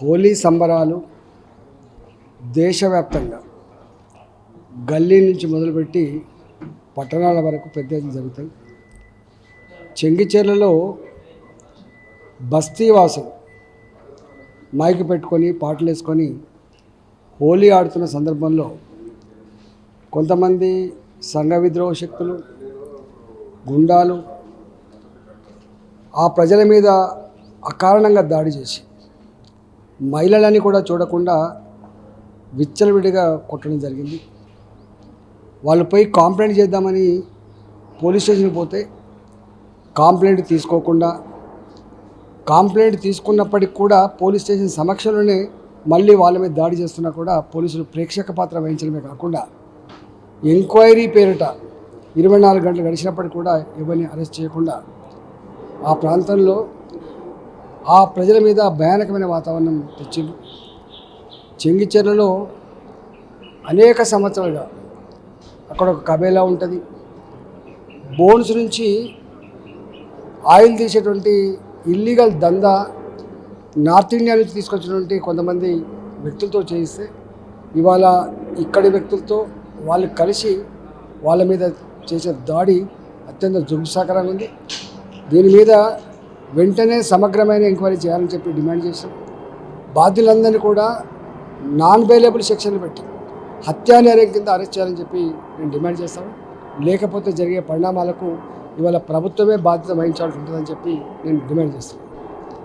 హోలీ సంబరాలు దేశవ్యాప్తంగా గల్లీ నుంచి మొదలుపెట్టి పట్టణాల వరకు పెద్ద జరుగుతాయి. చెంగిచెర్లలో బస్తీవాసులు మైకి పెట్టుకొని పాటలు వేసుకొని హోలీ ఆడుతున్న సందర్భంలో కొంతమంది సంఘ విద్రోహ శక్తులు గుండాలు ఆ ప్రజల మీద అకారణంగా దాడి చేసి మహిళలని కూడా చూడకుండా విచ్చలవిడిగా కొట్టడం జరిగింది. వాళ్ళు పోయి కాంప్లైంట్ చేద్దామని పోలీస్ స్టేషన్కి పోతే కాంప్లైంట్ తీసుకోకుండా కాంప్లైంట్ తీసుకున్నప్పటికి కూడా పోలీస్ స్టేషన్ సమక్షంలోనే మళ్ళీ వాళ్ళ మీద దాడి చేస్తున్నా కూడా పోలీసులు ప్రేక్షక పాత్ర వహించడమే కాకుండా ఎంక్వైరీ పేరిట ఇరవై నాలుగు గంటలు గడిచినప్పటికి కూడా ఎవరిని అరెస్ట్ చేయకుండా ఆ ప్రాంతంలో ఆ ప్రజల మీద భయానకమైన వాతావరణం తెచ్చింది చెంగిచెర్లలో అనేక సంవత్సరాలుగా అక్కడ ఒక కబేలా ఉంటుంది. బోన్స్ నుంచి ఆయిల్ తీసేటువంటి ఇల్లీగల్ దందా నార్త్ ఇండియా నుంచి తీసుకొచ్చినటువంటి కొంతమంది వ్యక్తులతో చేయిస్తే ఇవాళ ఇక్కడి వ్యక్తులతో వాళ్ళు కలిసి వాళ్ళ మీద చేసే దాడి అత్యంత జుగుసాకరంగా ఉంది. దీని మీద వెంటనే సమగ్రమైన ఎంక్వైరీ చేయాలని చెప్పి డిమాండ్ చేశాం బాధ్యులందరినీ కూడా నాన్ బెయిలబుల్ సెక్షన్లు పెట్టి హత్యా నేరం కింద అరెస్ట్ చేయాలని చెప్పి నేను డిమాండ్ చేస్తాను. లేకపోతే జరిగే పరిణామాలకు ఇవాళ ప్రభుత్వమే బాధ్యత వహించాల్సి ఉంటుందని చెప్పి నేను డిమాండ్ చేస్తాను.